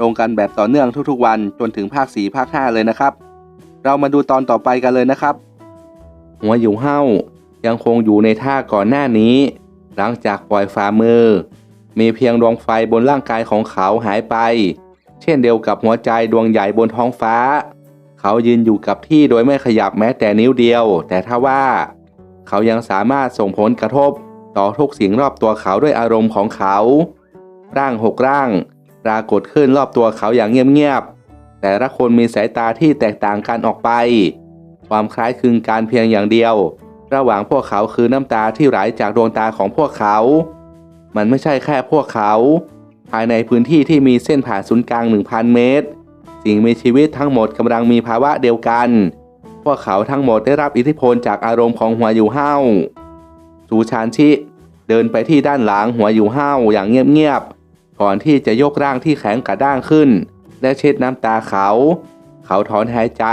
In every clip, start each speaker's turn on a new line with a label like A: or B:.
A: ลงกันแบบต่อเนื่องทุกๆวันจนถึงภาค 4 ภาค 5 เลยนะครับ เรามาดูตอนต่อไปกันเลยนะครับ หัวอยู่เห้ายังคงอยู่ในท่าก่อนหน้านี้ หลังจากปล่อยฝ่ามือ มีเพียงดวงไฟบนร่างกายของเขาหายไป เช่นเดียวกับหัวใจดวงใหญ่บนท้องฟ้า เขายืนอยู่กับที่โดยไม่ขยับแม้แต่นิ้วเดียว แต่ถ้าว่า เขายังสามารถส่งผลกระทบ ต่อทุกสิ่งรอบตัวเขาด้วยอารมณ์ของเขา ร่างหกร่าง รากฏขึ้นรอบตัวเขาอย่างเงียบๆ แต่ละคนมีสายตาที่แตกต่างกันออกไป ความคล้ายคลึงการเพียงอย่างเดียว ระหว่างพวกเขาคือน้ำตาที่ไหลจากดวงตาของพวกเขา มันไม่ใช่แค่พวกเขา ภายในพื้นที่ที่มีเส้นผ่านศูนย์กลาง 1,000 เมตร สิ่งมีชีวิตทั้งหมดกำลังมีภาวะเดียวกัน พวกเขาทั้งหมดได้รับอิทธิพลจากอารมณ์ของหัวอยู่เห้าสูชานชิเดินไปที่ด้านหลังหัวอยู่เห้าอย่างเงียบๆ ก่อนที่จะยกร่างที่แข็งกระด้างขึ้น และเช็ดน้ำตาเขา เขาถอนหายใจ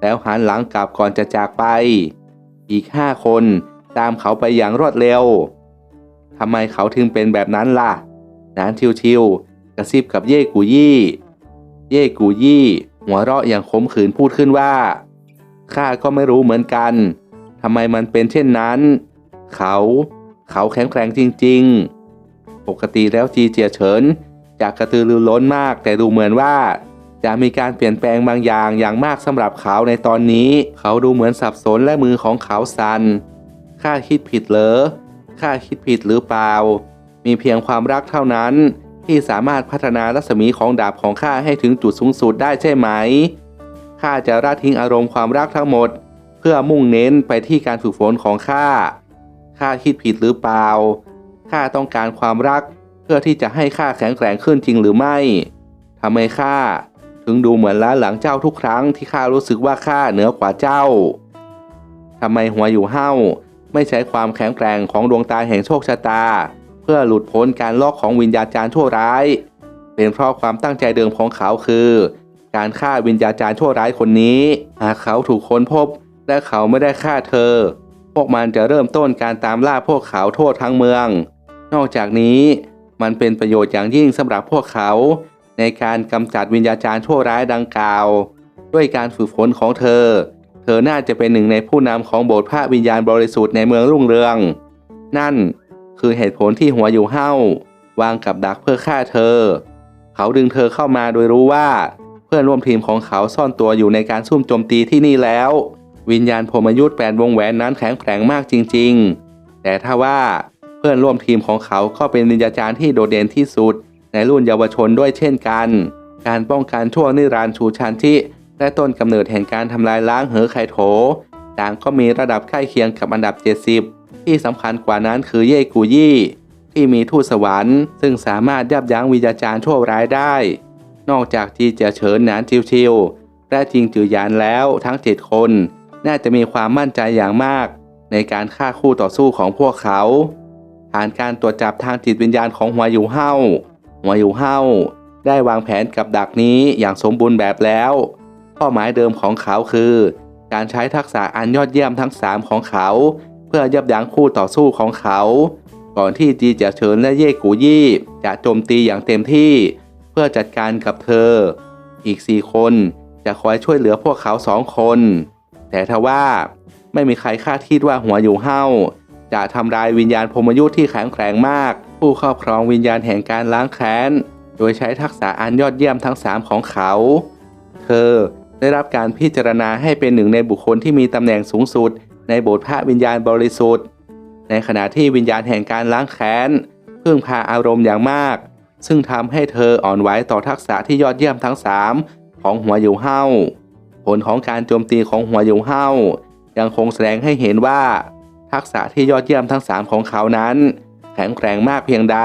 A: แล้วหันหลังกลับก่อนจะจากไป อีกห้าคนตามเขาไปอย่างรวดเร็วทำไมเขาถึงเป็นแบบนั้นล่ะ นานชิวๆกระซิบกับเย่กูยี่ เย่กูยี่ หัวเราะอย่างขมขื่นพูดขึ้นว่าข้าก็ไม่รู้เหมือนกันทำไมมันเป็นเช่นนั้น เขา เขาแข็งแกร่งจริง ๆ ปกติแล้วจีเจียเฉินจากกระตือรือร้นมาก แต่ดูเหมือนว่า จะมีการเปลี่ยนแปลงบางอย่างอย่างมากสำหรับเขาในตอนนี้ เขาดูเหมือนสับสนและมือของเขาสัน่นข้าคิดผิดเหรอข้าคิดผิดหรือเปล่า มีเพียงความรักเท่านั้นที่สามารถพัฒนารัศมีของดาบของข้าให้ถึงจุดสูงสุดได้ใช่ไหม ข้าจะละทิ้งอารมณ์ความรักทั้งหมด เพื่อมุ่งเน้นไปที่การฝึกฝนของข้า ข้าคิดผิดหรือเปล่า ข้าต้องการความรัก เพื่อที่จะให้ข้าแข็งแกร่งขึ้นจริงหรือไม่ทำไมข้าถึงดูเหมือนล้าหลังเจ้าทุกครั้งที่ข้ารู้สึกว่าข้าเหนือกว่าเจ้าทำไมหัวอยู่เห้าไม่ใช้ความแข็งแกร่งของดวงตาแห่งโชคชะตา เพื่อหลุดพ้นการลอกของวิญญาจารย์ชั่วร้าย เป็นเพราะความตั้งใจเดิมของเขาคือ การฆ่าวิญญาจารย์ชั่วร้ายคนนี้ หากเขาถูกค้นพบ และเขาไม่ได้ฆ่าเธอ พวกมันจะเริ่มต้นการตามล่าพวกเขาทั่วทั้งเมือง นอกจากนี้มันเป็นประโยชน์อย่างยิ่งสำหรับพวกเขา ในการกำจัดวิญญาจารย์ชั่วร้ายดังกล่าว ด้วยการฝึกฝนของเธอ เธอน่าจะเป็นหนึ่งในผู้นำของโบสถ์พระวิญญาณบริสุทธิ์ในเมืองรุ่งเรือง นั่นคือเหตุผลที่หัวอยู่เห้าวางกับดักเพื่อฆ่าเธอ เขาดึงเธอเข้ามาโดยรู้ว่า เพื่อนร่วมทีมของเขาซ่อนตัวอยู่ในการซุ่มโจมตีที่นี่แล้ว วิญญาณพรมยุทธ์แปดวงแหวนนั้นแข็งแกร่งมากจริง ๆ แต่ถ้าว่า พื่อนร่วมทีมของเขาก็เป็นวิญญาจารย์ที่โดดเด่นที่สุด ในรุ่นเยาวชนด้วยเช่นกัน การป้องกันชั่วนิรันดร์ชูชันที่และต้นกำเนิดแห่งการทำลายล้างเหอไคโถต่างก็มีระดับใกล้เคียงกับอันดับ 70 ที่สำคัญกว่านั้นคือเย่กูยี่ที่มีทูตสวรรค์ ซึ่งสามารถยับยั้งวิญญาจารย์ชั่วร้ายได้ นอกจากจีเจียเฉินหนานชิวๆและจิงจือหยานแล้วทั้ง 7 คน น่าจะมีความมั่นใจอย่างมาก ในการฆ่าคู่ต่อสู้ของพวกเขา ผ่านการตรวจจับทางจิตวิญญาณของหัวอยู่เห้าหัวอยู่เห้าได้วางแผนกับดักนี้อย่างสมบูรณ์แบบแล้ว เป้าหมายเดิมของเขาคือ การใช้ทักษะอันยอดเยี่ยมทั้ง 3 ของเขา เพื่อยับยั้งคู่ต่อสู้ของเขา ก่อนที่จีจะเฉินและเย่กูยี่จะโจมตีอย่างเต็มที่ เพื่อจัดการกับเธอ อีก 4 คนจะคอยช่วยเหลือพวกเขาสองคน แต่ทว่าไม่มีใครคาดคิดว่าหัวอยู่เห้า จะทำลายวิญญาณพรมยุทธ์ที่แข็งแกร่งมาก ผู้ครอบครองวิญญาณแห่งการล้างแค้น โดยใช้ทักษะอันยอดเยี่ยมทั้ง 3 ของเขา เธอได้รับการพิจารณาให้เป็นหนึ่งในบุคคลที่มีตำแหน่งสูงสุด ในโบสถ์พระวิญญาณบริสุทธิ์ ในขณะที่วิญญาณแห่งการล้างแค้นพึ่งพาอารมณ์อย่างมาก ซึ่งทำให้เธออ่อนไหวต่อทักษะที่ยอดเยี่ยมทั้ง 3 ของหัวอยู่เห้าผลของการโจมตีของหัวอยู่เห้ายังคงแสดงให้เห็นว่า ทักษะที่ยอดเยี่ยมทั้ง 3 ของเขานั้น แข็งแกร่งมากเพียงใด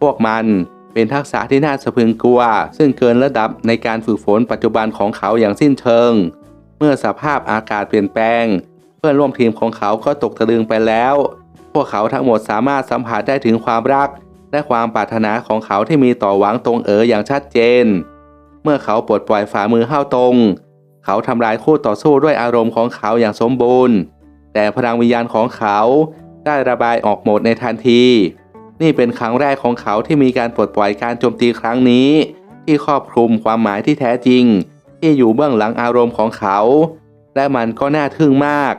A: พวกมันเป็นทักษะที่น่าสะพึงกลัว ซึ่งเกินระดับในการฝึกฝนปัจจุบันของเขาอย่างสิ้นเชิง เมื่อสภาพอากาศเปลี่ยนแปลง เพื่อนร่วมทีมของเขาก็ตกตะลึงไปแล้ว พวกเขาทั้งหมดสามารถสัมผัสได้ถึงความรัก และความปรารถนาของเขาที่มีต่อหวังตรงเอ๋ออย่างชัดเจน เมื่อเขาปลดปล่อยฝ่ามือห้าตรง เขาทำลายคู่ต่อสู้ด้วยอารมณ์ของเขาอย่างสมบูรณ์ แต่พลังวิญญาณของเขาได้ระบายออกหมดในทันที นี่เป็นครั้งแรกของเขาที่มีการปลดปล่อยการโจมตีครั้งนี้ ที่ครอบคลุมความหมายที่แท้จริง ที่อยู่เบื้องหลังอารมณ์ของเขา และมันก็น่าทึ่งมาก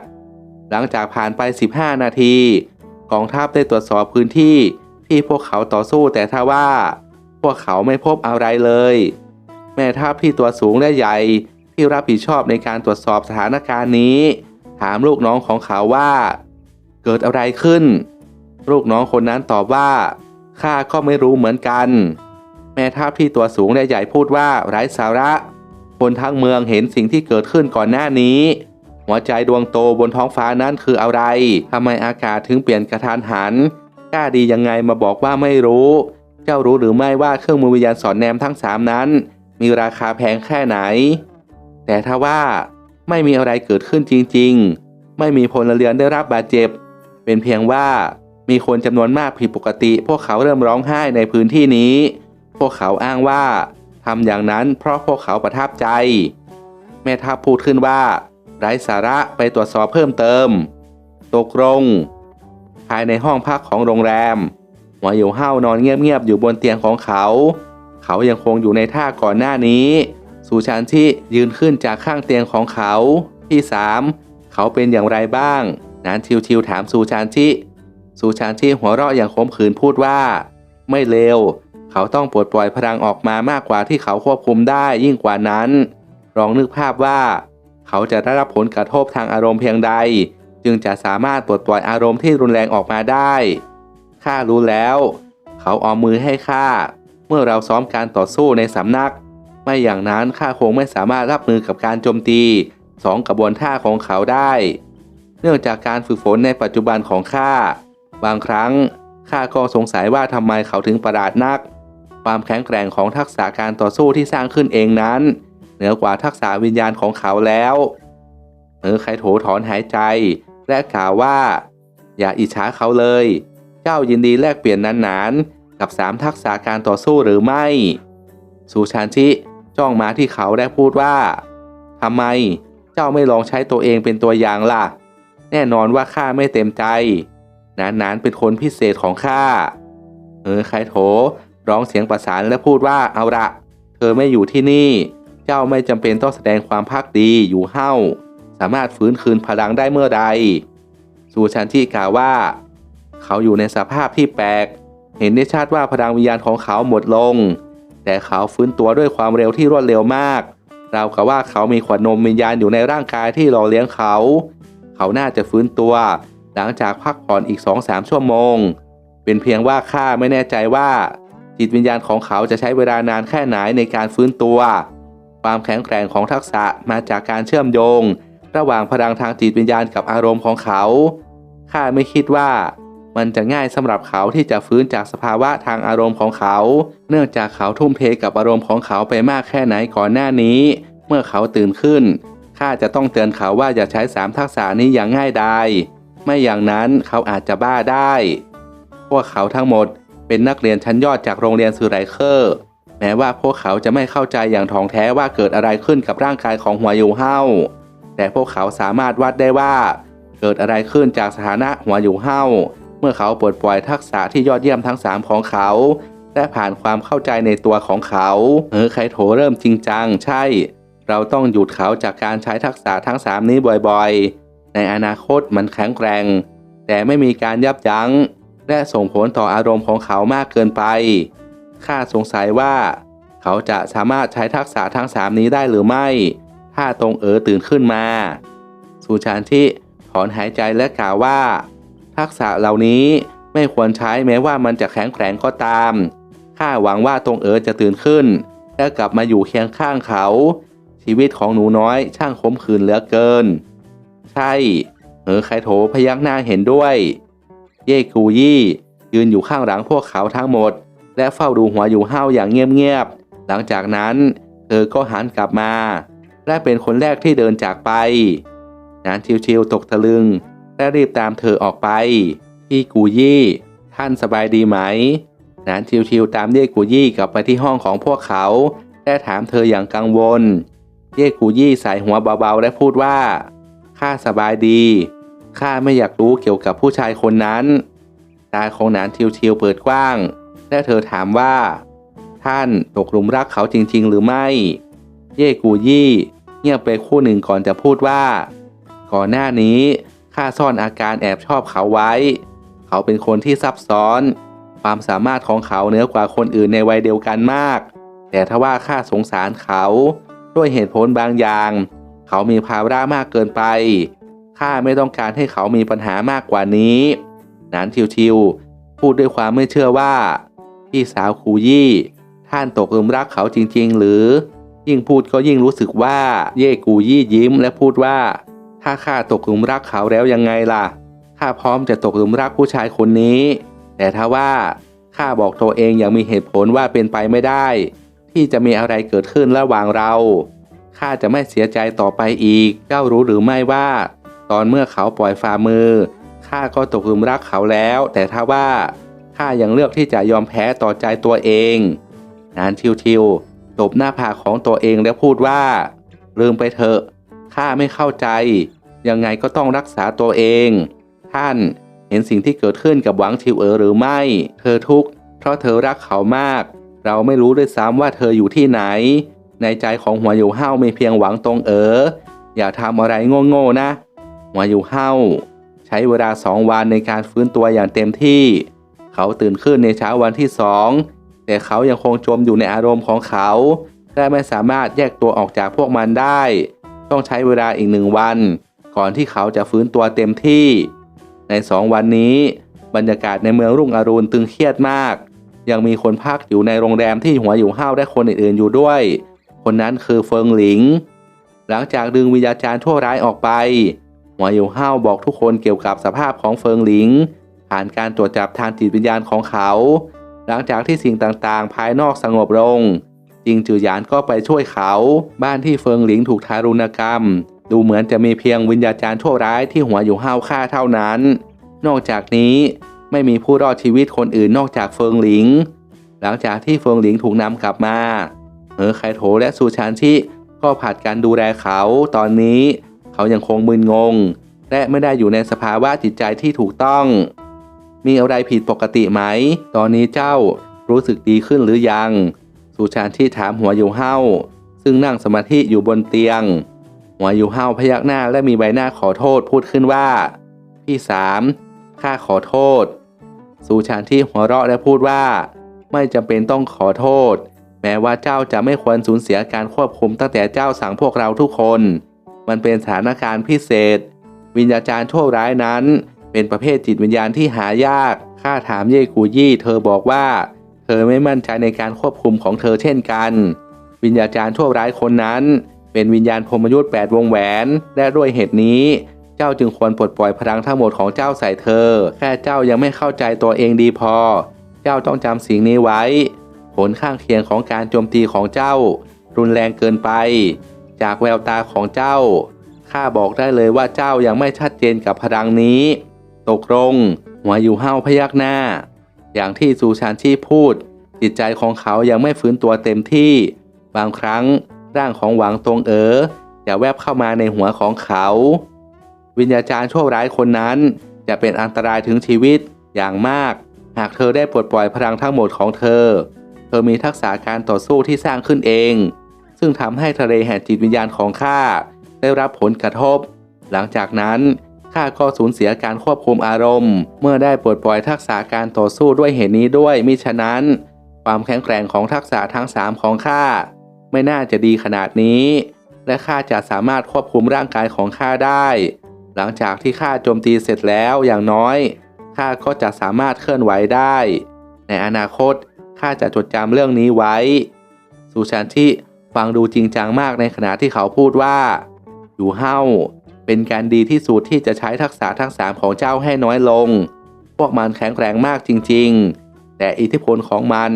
A: หลังจากผ่านไป 15 นาทีกองทัพได้ตรวจสอบพื้นที่ที่พวกเขาต่อสู้แต่ถ้าว่า พวกเขาไม่พบอะไรเลย แม่ทัพที่ตัวสูงและใหญ่ที่รับผิดชอบในการตรวจสอบสถานการณ์นี้ ถามลูกน้องของเขาว่า เกิดอะไรขึ้น ลูกน้องคนนั้นตอบว่าข้าก็ไม่รู้เหมือนกัน แม่ทัพที่ตัวสูงและใหญ่พูดว่าไร้สาระ คนทั้งเมืองเห็นสิ่งที่เกิดขึ้นก่อนหน้านี้ หัวใจดวงโตบนท้องฟ้านั้นคืออะไรทำไมอากาศถึงเปลี่ยนกระทันหันกล้าดียังไงมาบอกว่าไม่รู้ เจ้ารู้หรือไม่ว่าเครื่องมือวิญญาณสอนแนมทั้งสามนั้น มีราคาแพงแค่ไหน แต่ถ้าว่า ไม่มีอะไรเกิดขึ้นจริง ๆ ไม่มีพลเรือนได้รับบาดเจ็บ เป็นเพียงว่ามีคนจำนวนมากผิดปกติ พวกเขาเริ่มร้องไห้ในพื้นที่นี้ พวกเขาอ้างว่าทำอย่างนั้นเพราะพวกเขาประทับใจ แม่ทัพพูดขึ้นว่า ไร้สาระไปตรวจสอบเพิ่มเติม ตกลงภายในห้องพักของโรงแรมหัวอยู่เห้านอนเงียบๆอยู่บนเตียงของเขา เขายังคงอยู่ในท่าก่อนหน้านี้ สูชานที่ยืนขึ้นจากข้างเตียงของเขาที่สามเขาเป็นอย่างไรบ้าง นานชิวๆถามสูชานชิสูชานชิหัวเราะอย่างขมขื่นพูดว่า ไม่เลวเขาต้องปลดปล่อยพลังออกมามากกว่าที่เขาควบคุมได้ยิ่งกว่านั้นลองนึกภาพว่า เขาจะได้รับผลกระทบทางอารมณ์เพียงใด จึงจะสามารถปลดปล่อยอารมณ์ที่รุนแรงออกมาได้ข้ารู้แล้ว เขาออมมือให้ข้าเมื่อเราซ้อมการต่อสู้ในสำนัก ไม่อย่างนั้นข้าคงไม่สามารถรับมือกับการโจมตีสองกระบวนท่าของเขาได้ เนื่องจากการฝึกฝนในปัจจุบันของข้า บางครั้งข้าก็สงสัยว่าทำไมเขาถึงประหลาดนัก ความแข็งแกร่งของทักษะการต่อสู้ที่สร้างขึ้นเองนั้น เหนือกว่าทักษะวิญญาณของเขาแล้วเออไคโถถอนหายใจ และกล่าวว่า อย่าอิจฉาเขาเลย เจ้ายินดีแลกเปลี่ยนนานๆกับสามทักษะการต่อสู้หรือไม่สูชานชิ จ้องมาที่เขาและพูดว่าทำไมเจ้าไม่ลองใช้ตัวเองเป็นตัวอย่างล่ะ แน่นอนว่าข้าไม่เต็มใจนานๆเป็นคนพิเศษของข้าเออไคโถ ร้องเสียงประสานและพูดว่าเอาละเธอไม่อยู่ที่นี่ เจ้าไม่จำเป็นต้องแสดงความพักดีอยู่เฮ้า สามารถฟื้นคืนพลังได้เมื่อใดสูชันที่กล่าวว่า เขาอยู่ในสภาพที่แปลก เห็นได้ชัดว่าพลังวิญญาณของเขาหมดลง แต่เขาฟื้นตัวด้วยความเร็วที่รวดเร็วมาก เรากับว่าเขามีขวดนมวิญญาณอยู่ในร่างกายที่หล่อเลี้ยงเขา เขาน่าจะฟื้นตัว หลังจากพักผ่อนอีกสองสามชั่วโมง เป็นเพียงว่าข้าไม่แน่ใจว่าจิตวิญญาณของเขาจะใช้เวลานานแค่ไหนในการฟื้นตัว ความแข็งแกร่งของทักษะมาจากการเชื่อมโยง ระหว่างพลังทางจิตวิญญาณกับอารมณ์ของเขา ข้าไม่คิดว่า มันจะง่ายสำหรับเขาที่จะฟื้นจากสภาวะทางอารมณ์ของเขา เนื่องจากเขาทุ่มเทกับอารมณ์ของเขาไปมากแค่ไหนก่อนหน้านี้ เมื่อเขาตื่นขึ้นข้าจะต้องเตือนเขาว่าอย่าใช้สามทักษะนี้อย่างง่ายดายไม่อย่างนั้นเขาอาจจะบ้าได้ พวกเขาทั้งหมดเป็นนักเรียนชั้นยอดจากโรงเรียนซูไรเคอร์แม้ว่าพวกเขาจะไม่เข้าใจอย่างถ่องแท้ว่าเกิดอะไรขึ้นกับร่างกายของหัวยูเฮาแต่พวกเขาสามารถวัดได้ว่า เกิดอะไรขึ้นจากสถานะหัวยูเฮา เมื่อเขาปลดปล่อยทักษะที่ยอดเยี่ยมทั้ง 3 ของเขา และผ่านความเข้าใจในตัวของเขาเออไคโถเริ่มจริงจัง ใช่ เราต้องหยุดเขาจากการใช้ทักษะทั้ง 3 นี้บ่อยๆ ในอนาคตมันแข็งแกร่ง แต่ไม่มีการยับยัง้ง และส่งผลต่ออารมณ์ของเขามากเกินไป ข้าสงสัยว่า เขาจะสามารถใช้ทักษะทั้ง 3 นี้ได้หรือไม่ ถ้าตรงเอ๋อตื่นขึ้นมา สุชานที่ถอนหายใจและกล่าวว่า ทักษะเหล่านี้ไม่ควรใช้แม้ว่ามันจะแข็งแกร่งก็ตาม ข้าหวังว่าตรงเอ๋อจะตื่นขึ้น และกลับมาอยู่เคียงข้างเขา ชีวิตของหนูน้อยช่างขมขื่นเหลือเกิน ใช่ เออไคโถพยักหน้าเห็นด้วย เย่กูยี่ยืนอยู่ข้างหลังพวกเขาทั้งหมด และเฝ้าดูหัวอยู่ห้าวอย่างเงียบๆ หลังจากนั้น เธอก็หันกลับมา และเป็นคนแรกที่เดินจากไปนานชิวๆตกตะลึง และรีบตามเธอออกไป พี่กูยี่ ท่านสบายดีไหม นานชิวๆตามเย่กูยี่กลับไปที่ห้องของพวกเขา และถามเธออย่างกังวล เย่กูยี่ใส่หัวเบาๆ และพูดว่า ข้าสบายดี ข้าไม่อยากรู้เกี่ยวกับผู้ชายคนนั้น ตาของนานชิวๆเปิดกว้าง และเธอถามว่า ท่านตกหลุมรักเขาจริงๆ หรือไม่ เย่กูยี่ เงียบไปคู่หนึ่งก่อนจะพูดว่า ก่อนหน้านี้ ข้าซ่อนอาการแอบชอบเขาไว้ เขาเป็นคนที่ซับซ้อน ความสามารถของเขาเหนือกว่าคนอื่นในวัยเดียวกันมาก แต่ถ้าว่าข้าสงสารเขา ด้วยเหตุผลบางอย่าง เขามีภาระมากเกินไป ข้าไม่ต้องการให้เขามีปัญหามากกว่านี้นานชิวๆพูดด้วยความไม่เชื่อว่า พี่สาวคูยี่ท่านตกหลุมรักเขาจริงๆ หรือ ยิ่งพูดก็ยิ่งรู้สึกว่าเย่กูยี่ยิ้มและพูดว่า ถ้าข้าตกหลุมรักเขาแล้วยังไงล่ะ ข้าพร้อมจะตกหลุมรักผู้ชายคนนี้ แต่ถ้าว่าข้าบอกตัวเองอย่างมีเหตุผลว่าเป็นไปไม่ได้ ที่จะมีอะไรเกิดขึ้นระหว่างเรา ข้าจะไม่เสียใจต่อไปอีก เจ้ารู้หรือไม่ว่า ตอนเมื่อเขาปล่อยฝ่ามือ ข้าก็ตกหลุมรักเขาแล้ว แต่ถ้าว่าข้ายังเลือกที่จะยอมแพ้ต่อใจตัวเอง นานทิวๆตบหน้าผากของตัวเองแล้วพูดว่า ลืมไปเถอะ ข้าไม่เข้าใจ ยังไงก็ต้องรักษาตัวเอง ท่านเห็นสิ่งที่เกิดขึ้นกับหวังทิวเอ๋อหรือไม่ เธอทุกข์เพราะเธอรักเขามาก เราไม่รู้ด้วยซ้ำว่าเธออยู่ที่ไหน ในใจของหัวอยู่ห้ามีเพียงหวังตรงเอ๋ออย่าทำอะไรโง่ๆนะ หัวอยู่ห้าใช้เวลาสองวันในการฟื้นตัวอย่างเต็มที่ เขาตื่นขึ้นในเช้าวันที่สองแต่เขายังคงจมอยู่ในอารมณ์ของเขา และไม่สามารถแยกตัวออกจากพวกมันได้ ต้องใช้เวลาอีกหนึ่งวัน ก่อนที่เขาจะฟื้นตัวเต็มที่ ในสองวันนี้ บรรยากาศในเมืองรุ่งอรุณตึงเครียดมาก ยังมีคนพักอยู่ในโรงแรมที่หัวอยู่ห้าวและคนอื่นๆอยู่ด้วย คนนั้นคือเฟิงหลิง หลังจากดึงวิญญาจารย์ชั่วร้ายออกไป หัวอยู่ห้าวบอกทุกคนเกี่ยวกับสภาพของเฟิงหลิง ผ่านการตรวจจับทางจิตวิญญาณของเขา หลังจากที่สิ่งต่างๆ ภายนอกสงบลง จิงจือหยานก็ไปช่วยเขา บ้านที่เฟิงหลิงถูกทารุณกรรม ดูเหมือนจะมีเพียงวิญญาจารย์ชั่วร้ายที่หัวอยู่ห้าวฆ่าเท่านั้น นอกจากนี้ไม่มีผู้รอดชีวิตคนอื่นนอกจากเฟิงหลิง หลังจากที่เฟิงหลิงถูกนำกลับมาเหอไคโถและซูชานชิก็ผัดกันดูแลเขา ตอนนี้เขายังคงมึนงง และไม่ได้อยู่ในสภาวะจิตใจที่ถูกต้อง มีอะไรผิดปกติไหม ตอนนี้เจ้ารู้สึกดีขึ้นหรือยัง สุชานที่ถามหัวอยู่เห้าซึ่งนั่งสมาธิอยู่บนเตียง หัวอยู่เห้าพยักหน้าและมีใบหน้าขอโทษพูดขึ้นว่า พี่สามข้าขอโทษ สุชานที่หัวเราะและพูดว่า ไม่จำเป็นต้องขอโทษ แม้ว่าเจ้าจะไม่ควรสูญเสียการควบคุมตั้งแต่เจ้าสั่งพวกเราทุกคน มันเป็นสถานการณ์พิเศษ วิญญาจารย์ชั่วร้ายนั้น เป็นประเภทจิตวิญญาณที่หายากข้าถามเย่กูยี่ เธอบอกว่า เธอไม่มั่นใจในการควบคุมของเธอเช่นกัน วิญญาจารย์ชั่วร้ายคนนั้น เป็นวิญญาณพรมยุทธ์แปดวงแหวน และด้วยเหตุนี้ เจ้าจึงควรปลดปล่อยพลังทั้งหมดของเจ้าใส่เธอ แค่เจ้ายังไม่เข้าใจตัวเองดีพอ เจ้าต้องจำสิ่งนี้ไว้ ผลข้างเคียงของการโจมตีของเจ้า รุนแรงเกินไป จากแววตาของเจ้าข้าบอกได้เลยว่าเจ้ายังไม่ชัดเจนกับพลังนี้ ตกลงหัวอยู่ห้าวพยักหน้า อย่างที่ซูชานชีพูด จิตใจของเขายังไม่ฟื้นตัวเต็มที่ บางครั้งร่างของหวังตรงเอ๋อจะแวบเข้ามาในหัวของเขา วิญญาจารย์ชั่วร้ายคนนั้นจะเป็นอันตรายถึงชีวิตอย่างมาก หากเธอได้ปลดปล่อยพลังทั้งหมดของเธอ เธอมีทักษะการต่อสู้ที่สร้างขึ้นเอง ซึ่งทำให้ทะเลแห่งจิตวิญญาณของข้าได้รับผลกระทบ หลังจากนั้น ข้าก็สูญเสียการควบคุมอารมณ์ เมื่อได้ปลดปล่อยทักษะการต่อสู้ด้วยเหตุนี้ด้วยมิฉะนั้น ความแข็งแกร่งของทักษะทั้งสามของข้าไม่น่าจะดีขนาดนี้ และข้าจะสามารถควบคุมร่างกายของข้าได้ หลังจากที่ข้าโจมตีเสร็จแล้วอย่างน้อยข้าก็จะสามารถเคลื่อนไหวได้ ในอนาคตข้าจะจดจำเรื่องนี้ไว้ สุชันทิฟังดูจริงจังมากในขณะที่เขาพูดว่า อยู่เฮ้า เป็นการดีที่สุดที่จะใช้ทักษะทั้งสามของเจ้าให้น้อยลง พวกมันแข็งแกร่งมากจริง ๆ แต่อิทธิพลของมัน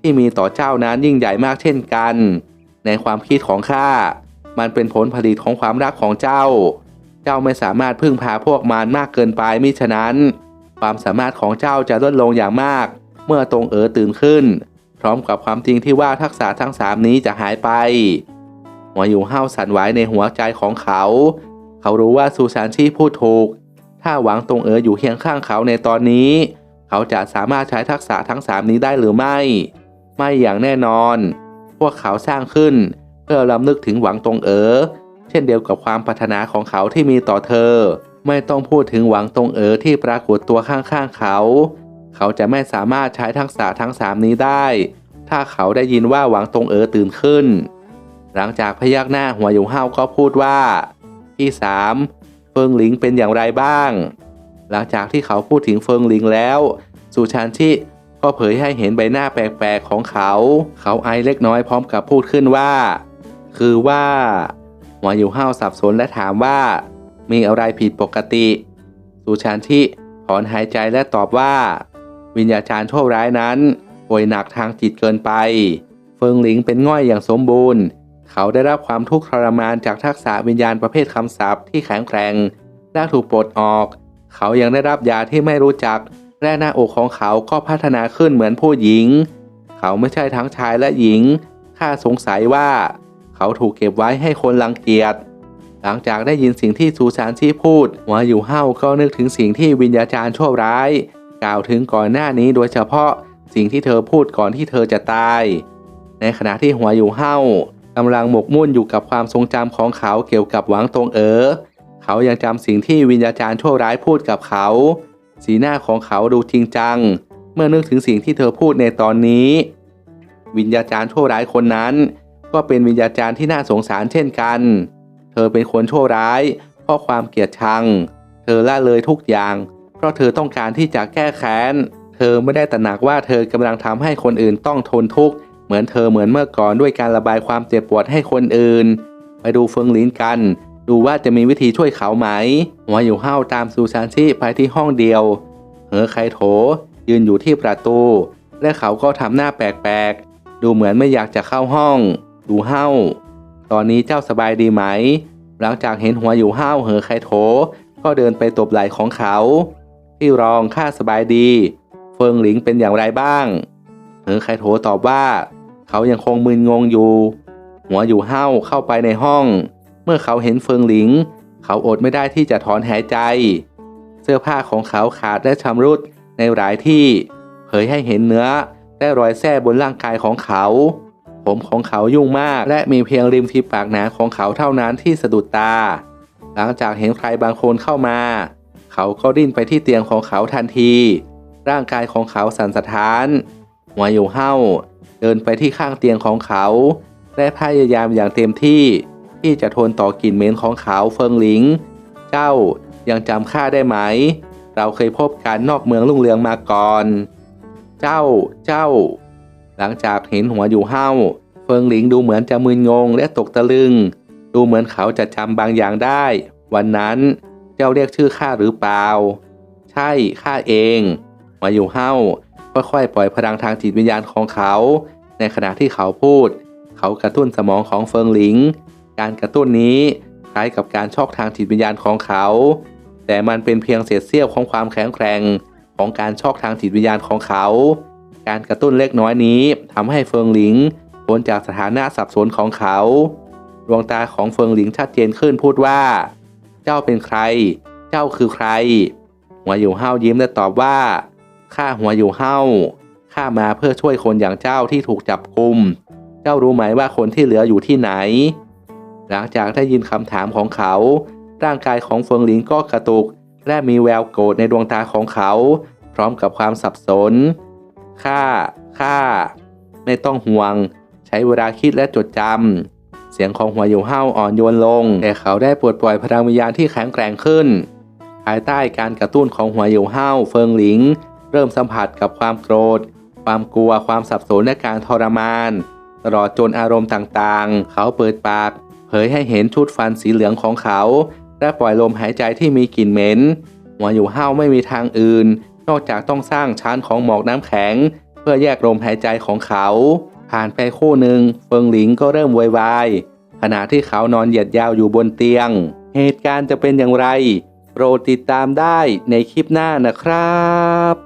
A: ที่มีต่อเจ้านั้นยิ่งใหญ่มากเช่นกัน ในความคิดของข้า มันเป็นผลผลิตของความรักของเจ้า เจ้าไม่สามารถพึ่งพาพวกมันมากเกินไปมิฉะนั้น ความสามารถของเจ้าจะลดลงอย่างมาก เมื่อตรงเอ๋อตื่นขึ้น พร้อมกับความจริงที่ว่าทักษะทั้งสามนี้จะหายไป หัวอยู่ห้าวสั่นไหวในหัวใจของเขา เขารู้ว่าซูซานชีพูดถูก ถ้าหวังตรงเอ๋ออยู่เคียงข้างเขาในตอนนี้ เขาจะสามารถใช้ทักษะทั้งสามนี้ได้หรือไม่ ไม่อย่างแน่นอน พวกเขาสร้างขึ้น เพื่อลำลึกถึงหวังตรงเอ๋อเช่นเดียวกับความปรารถนาของเขาที่มีต่อเธอ ไม่ต้องพูดถึงหวังตรงเอ๋อที่ปรากฏตัวข้างๆเขา เขาจะไม่สามารถใช้ทักษะทั้งสามนี้ได้ ถ้าเขาได้ยินว่าหวังตรงเอ๋อตื่นขึ้น หลังจากพยักหน้าหัวอยู่ห้าวก็พูดว่า พี่สามเฟิงหลิงเป็นอย่างไรบ้าง หลังจากที่เขาพูดถึงเฟิงหลิงแล้ว สุชานชิก็เผยให้เห็นใบหน้าแปลกๆของเขา เขาไอเล็กน้อยพร้อมกับพูดขึ้นว่า คือว่าหัวอยู่ห้าวสับสนและถามว่า มีอะไรผิดปกติ สุชานชิถอนหายใจและตอบว่า วิญญาจารย์โชคร้ายนั้นป่วยหนักทางจิตเกินไป เฟิงหลิงเป็นง่อยอย่างสมบูรณ์ เขาได้รับความทุกข์ทรมานจากทักษะวิญญาณประเภทคำศัพท์ที่แข็งแกร่งและถูกปลดออก เขายังได้รับยาที่ไม่รู้จัก และหน้าอกของเขาก็พัฒนาขึ้นเหมือนผู้หญิง เขาไม่ใช่ทั้งชายและหญิง ข้าสงสัยว่า เขาถูกเก็บไว้ให้คนรังเกียจ หลังจากได้ยินสิ่งที่ซูซานชีพูดหัวอยู่เฮาก็นึกถึงสิ่งที่วิญญาจารย์ชั่วร้าย กล่าวถึงก่อนหน้านี้โดยเฉพาะสิ่งที่เธอพูดก่อนที่เธอจะตาย ในขณะที่หัวอยู่เฮา กำลังหมกมุ่นอยู่กับความทรงจำของเขาเกี่ยวกับหวังตรงเอ๋อเขายังจำสิ่งที่วิญญาจารย์ชั่วร้ายพูดกับเขา สีหน้าของเขาดูจริงจัง เมื่อนึกถึงสิ่งที่เธอพูดในตอนนี้ วิญญาจารย์ชั่วร้ายคนนั้น ก็เป็นวิญญาจารย์ที่น่าสงสารเช่นกัน เธอเป็นคนชั่วร้ายเพราะความเกลียดชัง เธอละเลยทุกอย่าง เพราะเธอต้องการที่จะแก้แค้น เธอไม่ได้ตระหนักว่าเธอกำลังทำให้คนอื่นต้องทนทุกข์ เหมือนเธอเหมือนเมื่อก่อนด้วยการระบายความเจ็บปวดให้คนอื่น ไปดูเฟิงลินกัน ดูว่าจะมีวิธีช่วยเขาไหมหัวอยู่ห้าตามซูซานชิไปที่ห้องเดียว เหอไคโถ ยืนอยู่ที่ประตู และเขาก็ทำหน้าแปลกๆ ดูเหมือนไม่อยากจะเข้าห้อง ดูห้าตอนนี้เจ้าสบายดีไหม หลังจากเห็นหัวอยู่ห้าเหอไคโถ ก็เดินไปตบไหล่ของเขาที่รองข้าสบายดี เฟิงหลิงเป็นอย่างไรบ้างเหอไคโถตอบว่า เขายังคงมึนงงอยู่ หัวอยู่ห้าวเข้าไปในห้อง เมื่อเขาเห็นเฟิงหลิง เขาอดไม่ได้ที่จะถอนหายใจ เสื้อผ้าของเขาขาดและชำรุดในหลายที่ เผยให้เห็นเนื้อและรอยแส้บนร่างกายของเขา ผมของเขายุ่งมาก และมีเพียงริมฝีปากหนาของเขาเท่านั้นที่สะดุดตา หลังจากเห็นใครบางคนเข้ามา เขาก็ดิ้นไปที่เตียงของเขาทันที ร่างกายของเขาสั่นสะท้านหัวอยู่เห้า เดินไปที่ข้างเตียงของเขา และพยายามอย่างเต็มที่ที่จะทนต่อกลิ่นเหม็นของเขาเฟิงหลิง เจ้ายังจำข้าได้ไหม เราเคยพบกันนอกเมืองลุ่งเรืองมาก่อน เจ้า เจ้า หลังจากเห็นหัวอยู่เห้า เฟิงหลิงดูเหมือนจะมึนงงและตกตะลึง ดูเหมือนเขาจะจำบางอย่างได้ วันนั้นเจ้าเรียกชื่อข้าหรือเปล่า ใช่ข้าเอง หัวอยู่เห้า ค่อยๆ ปล่อยพลังทางจิตวิญญาณของเขา ในขณะที่เขาพูด เขากระตุ้นสมองของเฟิงหลิง การกระตุ้นนี้คล้ายกับการชอกทางจิตวิญญาณของเขา แต่มันเป็นเพียงเศษเสี้ยวของความแข็งแกร่งของการชอกทางจิตวิญญาณของเขา การกระตุ้นเล็กน้อยนี้ทำให้เฟิงหลิงพ้นจากสถานะสับสนของเขา ดวงตาของเฟิงหลิงชัดเจนขึ้นพูดว่า เจ้าเป็นใคร เจ้าคือใครหัวอยู่เฮาวยิ้มและตอบว่า ข้าหัวอยู่เฮาข้ามาเพื่อช่วยคนอย่างเจ้าที่ถูกจับกุม เจ้ารู้ไหมว่าคนที่เหลืออยู่ที่ไหน หลังจากได้ยินคำถามของเขา ร่างกายของเฟิงหลิงก็กระตุก และมีแววโกรธในดวงตาของเขา พร้อมกับความสับสน ข้า ข้า ไม่ต้องห่วง ใช้เวลาคิดและจดจำ เสียงของหัวอยู่เห้าอ่อนโยนลง แต่เขาได้ปลดปล่อยพลังวิญญาณที่แข็งแกร่งขึ้น ภายใต้การกระตุ้นของหัวอยู่เห้าเฟิงหลิง เริ่มสัมผัสกับความโกรธ ความกลัวความสับสนและการทรมาน ตลอดจนอารมณ์ต่างๆ เขาเปิดปาก เผยให้เห็นชุดฟันสีเหลืองของเขา และปล่อยลมหายใจที่มีกลิ่นเหม็นหัวอยู่เห้าไม่มีทางอื่น นอกจากต้องสร้างชั้นของหมอกน้ำแข็ง เพื่อแยกลมหายใจของเขา ผ่านไปคู่หนึ่งเฟิงหลิงก็เริ่มโวยวายขณะที่เขานอนเหยียดยาวอยู่บนเตียง เหตุการณ์จะเป็นอย่างไร โปรดติดตามได้ในคลิปหน้านะครับ